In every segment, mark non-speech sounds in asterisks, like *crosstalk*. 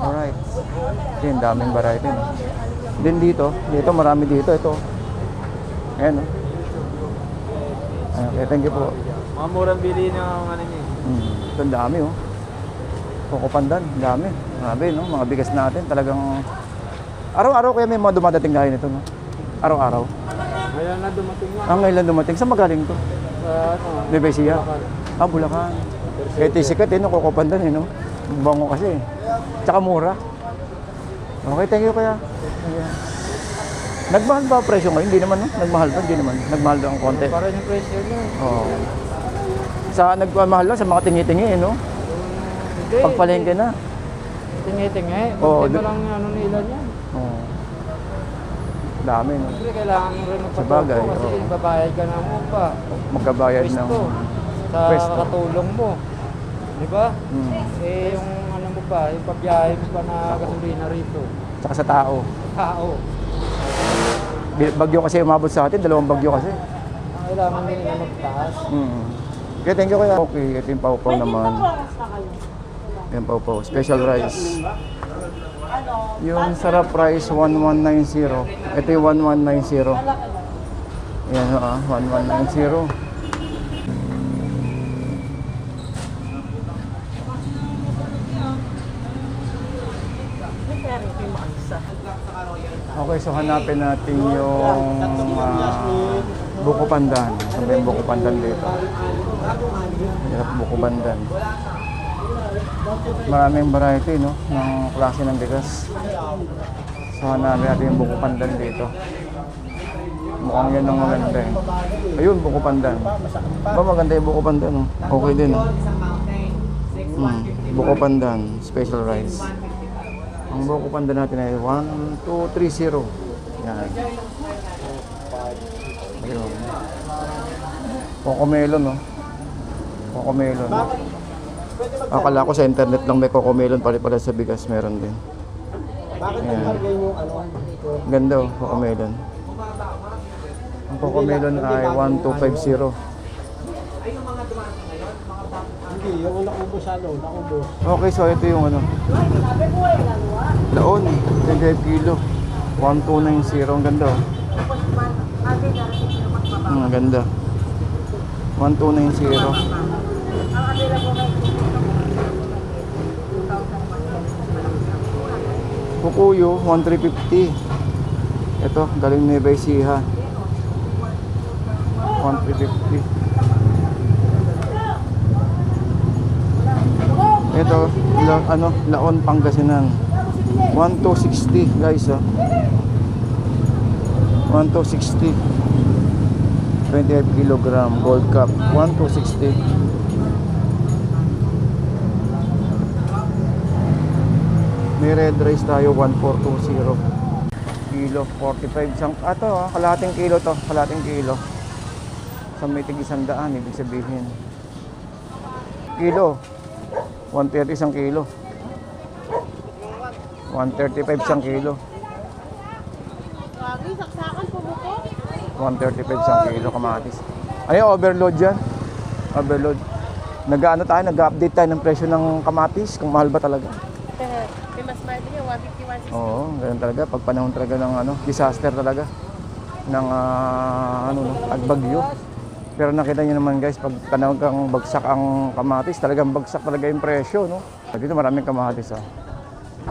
Alright. Yun, daming variety. No? Din dito, dito marami dito. Ito. Ayan, no? Okay, thank you po. Mga murang bili ng ano niya. Hmm. Ito, ang dami, oh. Coco Pandan, ang dami. Grabe, no? Mga bigas natin, talagang... Araw-araw kaya may mga dumadating gaya nito, no? Araw-araw. Kaya na dumating nga. Ah, ngayon lang dumating. Saan magaling to? Sa ano, Nevesia? Ah, Bulacan. Eh, tisikat eh, no? Coco Pandan, eh, no? Bango kasi, eh. Tsaka mura. Okay, thank you kaya. Ayan. Nagmahal ba presyo ngayon? Hindi naman, no? Nagmahal ba? Hindi naman. Nagmahal lang ang konti. para yung presyo niya. Oo. Sa nagmahal lang sa mga tingi-tingi, eh, no? Hindi. Pagpalengke na. Tingi-tingi. Oo, Oo. di- lang ano nila niyan. Oo. Dami, no? Siyempre kailangan mo rin magpatuto kasi oo. babayad ka ng upa. Magkabayad ng... Pwesto. Sa Pwesto. katulong mo. Di ba? Mm. Eh, yung pa, yung pabiyahe mo pa na gasolina rito. Tsaka sa tao. Tao. Bagyo kasi umabot sa atin, dalawang bagyo kasi. Ang kailangan din na magtaas. Mm. Okay, thank you kaya. Okay, ito yung pau-pau naman. Yan pau-pau. Special rice. Yung sarap rice, 1190. Ito yung 1190. Yan ha, 1190. Okay, so hanapin natin yung ah, buko pandan. Sabi yung buko pandan dito. Hirap buko pandan. Maraming variety, no? Ng klase ng bigas. So hanapin natin yung buko pandan dito. Mukhang yan ang maganda eh. Ayun, buko pandan. Ba maganda yung buko pandan, no? Okay din, no? Hmm, buko pandan, special rice. Ang buko pandan natin ay 1, 2, 3, 0. Yan. Ayun. Coco melon, no? Coco melon. Akala ko sa internet lang may coco melon, pala pala sa bigas meron din. Ayan. Ganda, oh, coco melon. Ang coco melon ay 1250. Hindi, yung nakubos ano, nakubos. Okay, so ito yung ano. Laon, 25 kilo. 1290. Ang ganda, oh. Hmm, ang ganda. 1290. Kukuyo, 1350. Ito, galing ni Baisiha. 1350. Ito, la, ano, Laon Pangasinan. 1260 guys ah. 1260. 25 kilogram gold cup. 1260. May red rice tayo 1420. Kilo 45 isang ato ah, kalahating kilo to, kalahating kilo. Sa may tig isang daan ibig sabihin. Kilo 130 isang kilo. 135 isang kilo. Lagi, saksakan po mo po. 135 isang kilo kamatis. Ano overload yan? Overload. Nag-ano tayo, nag-update tayo ng presyo ng kamatis, kung mahal ba talaga. *laughs* May mas mahal din yung 150, 160. Oo, ganun talaga. Pag panahon talaga ng ano, disaster talaga. Ng ah, ano, no, agbagyo. Pero nakita niyo naman guys, pag kang bagsak ang kamatis, talagang bagsak talaga yung presyo. No? Dito maraming kamatis. Oh.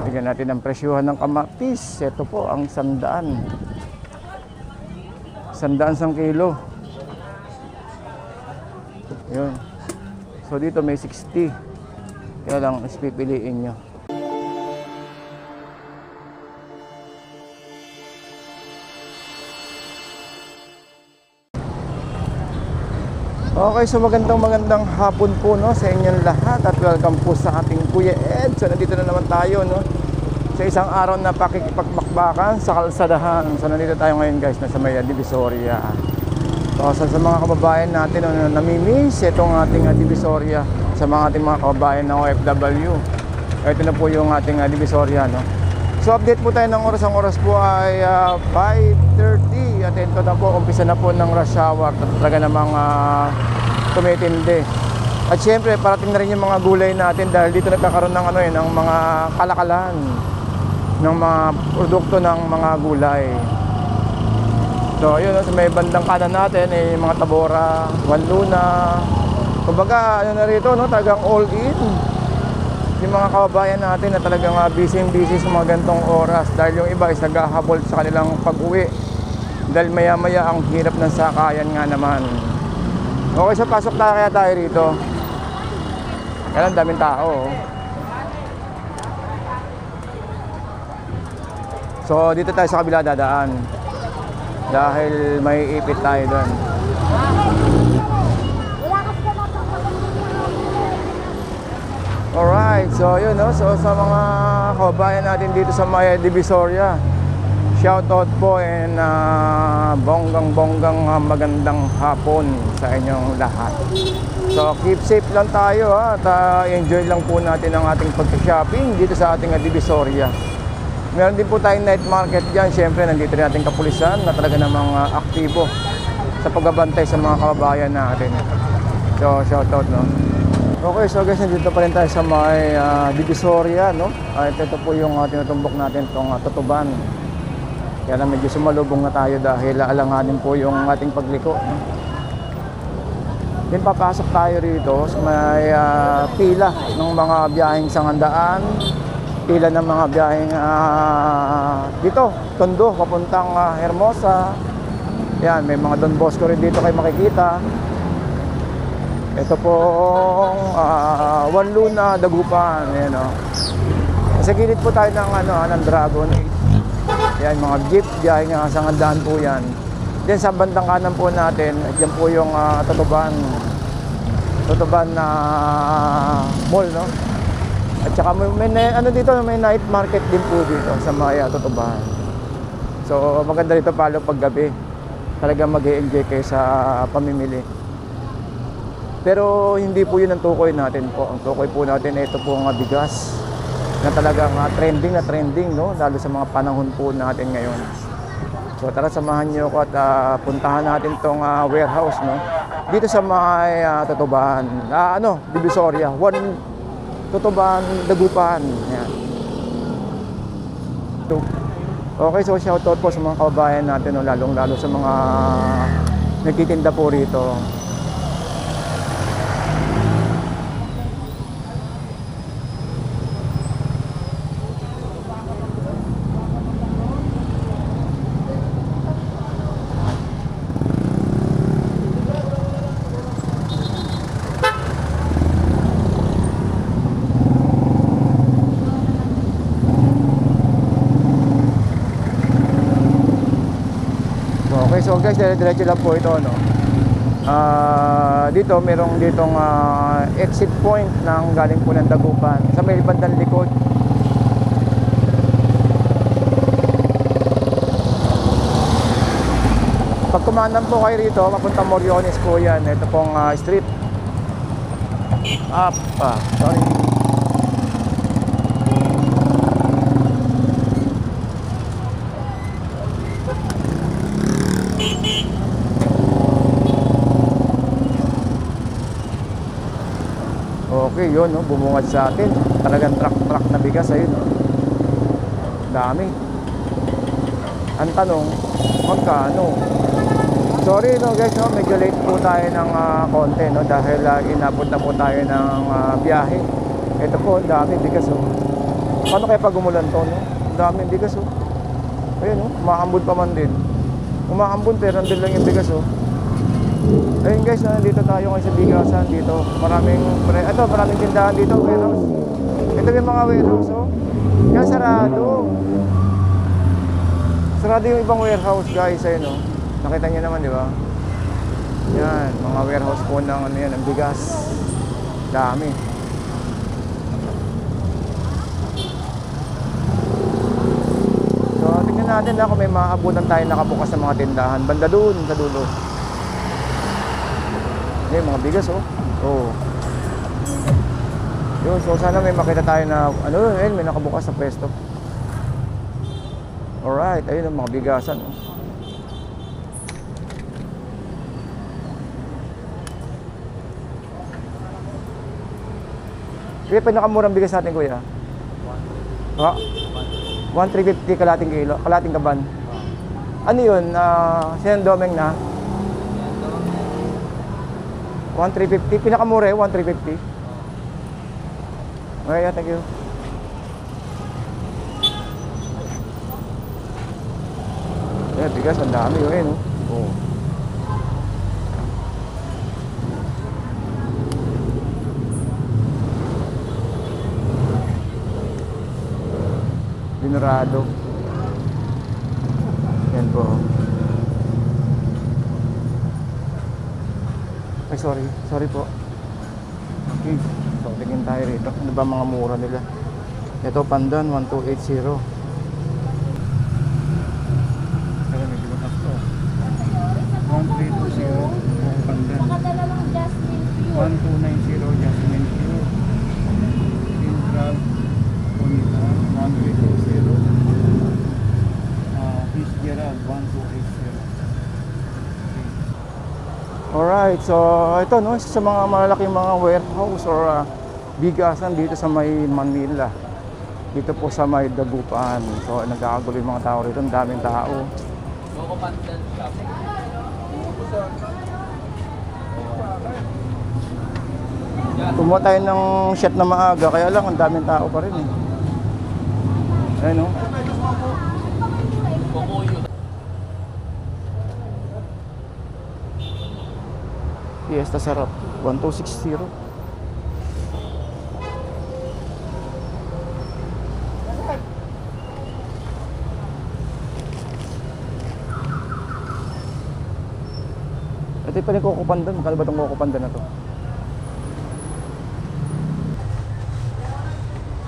Bigyan natin ang presyohan ng kamatis. Ito po, ang sandaan. Sandaan sang kilo. Yun. So dito may 60. Kaya lang, pipiliin nyo. Okay, so magandang magandang hapon po no sa inyong lahat at welcome po sa ating Kuya Ed. So nandito na naman tayo no sa isang araw na pakikipagmakbakan sa kalsadahan. So nandito tayo ngayon guys nasa Maya Divisoria. So sa, sa mga kababayan natin no, na namimiss itong ating uh, Divisoria sa mga ating mga kababayan na OFW. Ito na po yung ating uh, Divisoria no. So update po tayo ng oras. Ang oras po ay ah, 5.30 at ito na po, umpisa na po ng rush hour talaga namang ah, tumitindi. At syempre, parating na rin yung mga gulay natin dahil dito nagkakaroon ng ano eh, ng mga kalakalan ng mga produkto ng mga gulay. So, yun, sa may bandang kanan natin, eh, mga tabora, wanluna. Kumbaga, ano na rito, no, talagang all in. Yung mga kababayan natin na talagang uh, busy-busy sa mga gantong oras dahil yung iba is naghahabol sa kanilang pag-uwi. Dahil maya-maya ang hirap ng sakayan nga naman. Okay, so pasok tayo kaya tayo rito. Kaya daming tao. oh. So, dito tayo sa kabila dadaan. Dahil may ipit tayo doon. Alright, so yun no. So sa mga kababayan natin dito sa Maya Divisoria, shout out po and uh, bonggang bonggang uh, magandang hapon sa inyong lahat. So keep safe lang tayo ha, at uh, enjoy lang po natin ang ating pag-shopping dito sa ating uh, Divisoria. Meron din po tayong night market dyan. Siyempre, nandito rin ating kapulisan na talaga namang uh, aktibo sa pagbabantay sa mga kababayan natin. So, shout out, no? Okay, so guys, nandito pa rin tayo sa may ah, Divisoria, no? At ito po yung uh, tinutumbok natin, itong uh, tutuban. Kaya lang medyo sumalubong na tayo dahil alanganin po yung ating pagliko. No? Then papasok tayo rito sa may ah, pila ng mga biyaheng sangandaan, pila ng mga biyaheng ah, dito, Tondo, papuntang ah, Hermosa. Yan, may mga Don Bosco rin dito kayo makikita. Ito pong uh, One Luna, Dagupan. Ayan, o. Sa gilid po tayo ng, ano, ng Dragon 8. Yan, mga jeep, biyahe nga sa ngandaan po yan. Then sa bandang kanan po natin, at yan po yung uh, Tutuban. Tutuban na mall, no? At saka may, may, ano dito, may night market din po dito sa Maya, Tutuban. So maganda rito palo paggabi. Talagang mag enjoy kayo sa pamimili. Pero hindi po yun ang tukoy natin po. Ang tukoy po natin ito po nga bigas na talagang ah, trending na trending no lalo sa mga panahon po natin ngayon. So tara samahan niyo ako at ah, puntahan natin tong ah, warehouse no. Dito sa may uh, Tutuban, ah, ano, Divisoria, one Tutuban, Dagupan. Yan. Okay, so shoutout po sa mga kababayan natin, no, lalong-lalo sa mga nagtitinda po rito. Okay, so guys, dire-diretso lang po ito, no? Ah, dito, merong ditong ah, exit point ng galing po ng Dagupan sa may bandang likod. Pag kumandan po kayo rito, papunta Moriones po yan. Ito pong ah, street. Up, ah, sorry. Okay, yun, no? bumungad sa atin. Talagang truck-truck na bigas, ayun. No? Dami. Ang tanong, magkano? Sorry, no, guys, no? medyo late po tayo ng ah, konti, no? dahil uh, inabot na po tayo ng ah, biyahe. Ito po, dami bigas, oh. Paano kaya pag umulan to, no? Dami bigas, oh. Ayun, oh, umaambon pa man din. Umaambon, pero nandun lang yung bigas, oh. Ayun guys, nandito tayo ngayon sa Bigasan dito. Maraming pre ito, maraming tindahan dito, warehouse. Ito yung mga warehouse, oh. Yan sarado. Sarado yung ibang warehouse, guys, ayun, oh. Nakita niyo naman, di ba? Yan, mga warehouse po ng ano yan, ng bigas. Dami. So, tingnan natin na kung may maabutan tayo nakabukas ng mga tindahan. Banda doon, sa dulo. Yan, mga bigas, oh. Oo. Yun, so sana may makita tayo na, ano, ayun, may nakabukas na pwesto. Alright, ayun ang mga bigasan, oh. Kuya, pinakamurang bigas natin, kuya. Ha? 1,350 kalating kilo, kalating kaban. Ano yun? Uh, Domeng na? 1,350. Pinakamura eh, 1,350. Okay, yeah, thank you. Eh, bigas, ang dami yun eh, no? Oo. Dinurado. Yan po. Sorry. Sorry po. Okay. So, tingin tayo rito. Ano ba mga mura nila? Ito, Pandan, 1280. Kaya medyo mataas to. 1320, Pandan. Nakadala lang Jasmine Pure. 1290 Jasmine Pure. Green Crab, Bonita, 1320. Uh, Fish Gerald, 1280. Alright, so ito no, isa sa mga malalaking mga warehouse or uh, bigasan dito sa may Manila. Dito po sa may Dagupan. So nagkakagulo yung mga tao rito, ang daming tao. Kumuha tayo ng shot na maaga, kaya lang ang daming tao pa rin eh. Ayun no. Fiesta sarap. 1260. Ito pala yung Coco Pandan. Magkano ba itong Pandan na to?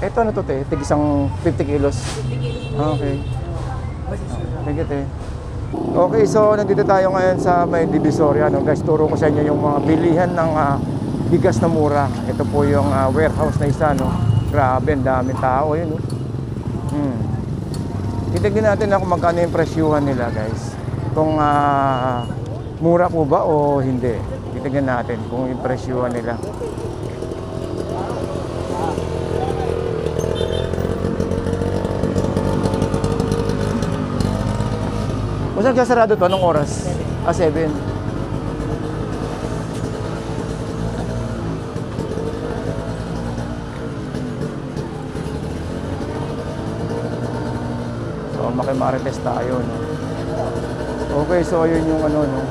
Ito ano to te? Tig isang 50 kilos. 50 kilos. Ah, okay. Thank you te. Okay, so nandito tayo ngayon sa may Divisoria. No? Guys, turo ko sa inyo yung mga bilihan ng ah, bigas na mura. Ito po yung ah, warehouse na isa. No? Grabe, ang daming tao. Yun, no? Hmm. Titignan natin na kung magkano yung presyuhan nila, guys. Kung ah, mura po ba o hindi. Titignan natin kung yung presyuhan nila. Kung saan sarado to? Anong oras? Ah, 7. So, makimarites tayo, no? Okay, so yun yung ano, no?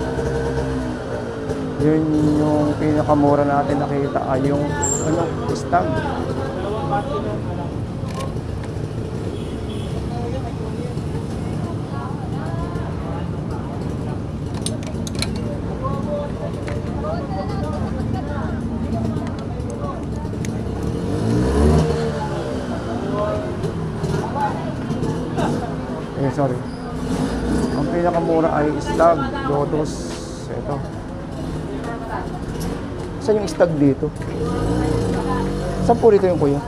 Yun yung pinakamura natin nakita ay yung ano, stag. Eh, sorry. Pinakamura ay stag, lotus. Ito. Saan yung stag dito? Saan po dito yung kuya?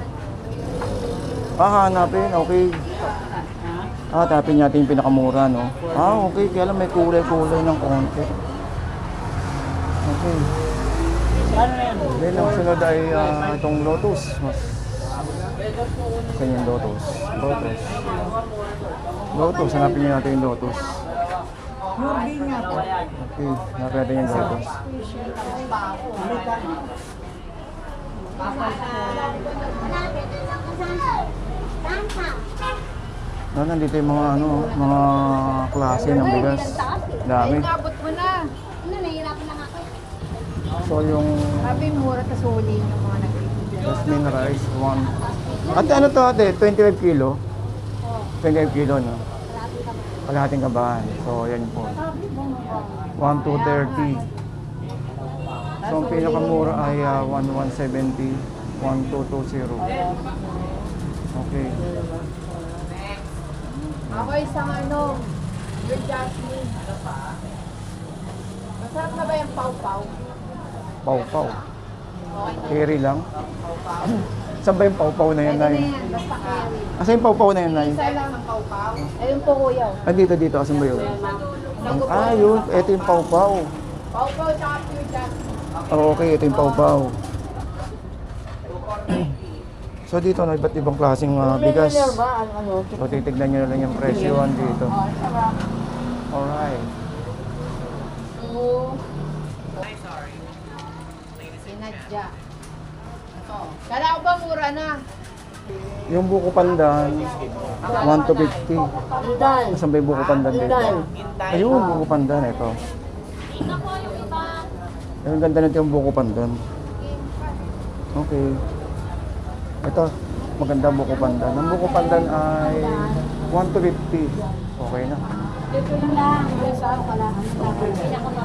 Ah, hanapin. Okay. Ah, tapin natin yung pinakamura, no? Ah, okay. Kaya lang may kulay-kulay ng konti. Okay. Then, ang sunod ay ah, itong lotus. Mas... Saan yung lotus? Lotus. Lotus, hanapin natin yung lotus. Okay, hanapin natin yung lotus. No, nandito yung mga ano, mga klase ng bigas. Dami. Abot mo na. Ano, nahihirapan lang ako. So yung Sabi mura, tas huli yung mga nagbibigay. jasmine rice, one. Ate, ano to ate? 25 kilo? 25 kilo, no? Kalahating kabahan. So, yan po. 1 to 30. So, ang pinakamura ay ah, 1170, 1220. Okay. Ako isang ano, your jasmine. Masarap na ba yung pau-pau? Pau-pau. Carry lang. Saan ba yung pau-pau na yan, Nay? Ayan, basta carry. Asa yung pau-pau na yan, Nay? Isa lang ng pau-pau. Ayun po kuya. Ah, dito, dito. Asan ba yun? Ah, yun. Ito yung pau-pau. Pau-pau tsaka pure jasmine. Oh, okay, ito yung pau-pau. *clears throat* So dito no, iba't ibang klaseng ah, bigas. ba? Ano, ano? So titignan nyo na lang yung presyo dito. Oh, sarap. Alright. Oo. Sinadya. Kala ko ba mura na? Yung buko pandan, 1 to 50. Inday. Saan ba yung buko pandan dito? Ayun, buko pandan. Ito. Yung ganda nito yung buko pandan. Okay. Ito, maganda ang buko pandan. Ang buko pandan ay 1 to 50. Okay na. Dito na lang. Sa pala.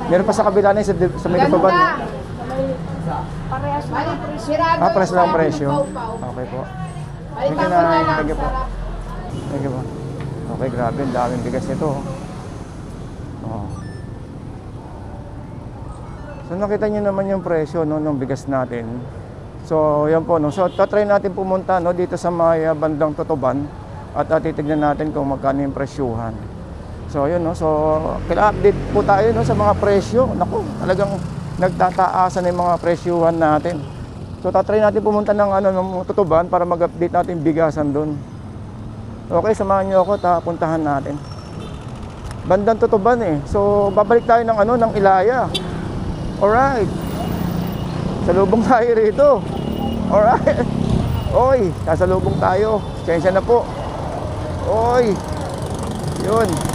Meron pa sa kabila na yung sa, sa may tutuban. Ganda. Parehas na. Sirado. Ah, pares lang ang presyo. Okay po. Thank you, na lang. Thank you po. Thank you po. Okay, grabe. Ang daming bigas nito. Oh. So nakita niyo naman yung presyo no, ng bigas natin. So yan po. No? So tatry natin pumunta no, dito sa may ah, bandang Totoban at uh, titignan natin kung magkano yung presyuhan. So yun no. So kila-update po tayo no, sa mga presyo. Naku, talagang nagtataasan yung mga presyuhan natin. So tatry natin pumunta ng ano ng Totoban para mag-update natin bigasan doon. Okay, samahan niyo ako, ta puntahan natin. Bandang Totoban eh. So babalik tayo ng ano ng Ilaya. Alright. Salubong tayo rito. Alright. Oy, sasalubong tayo. Sensya na po. Oy. Yun.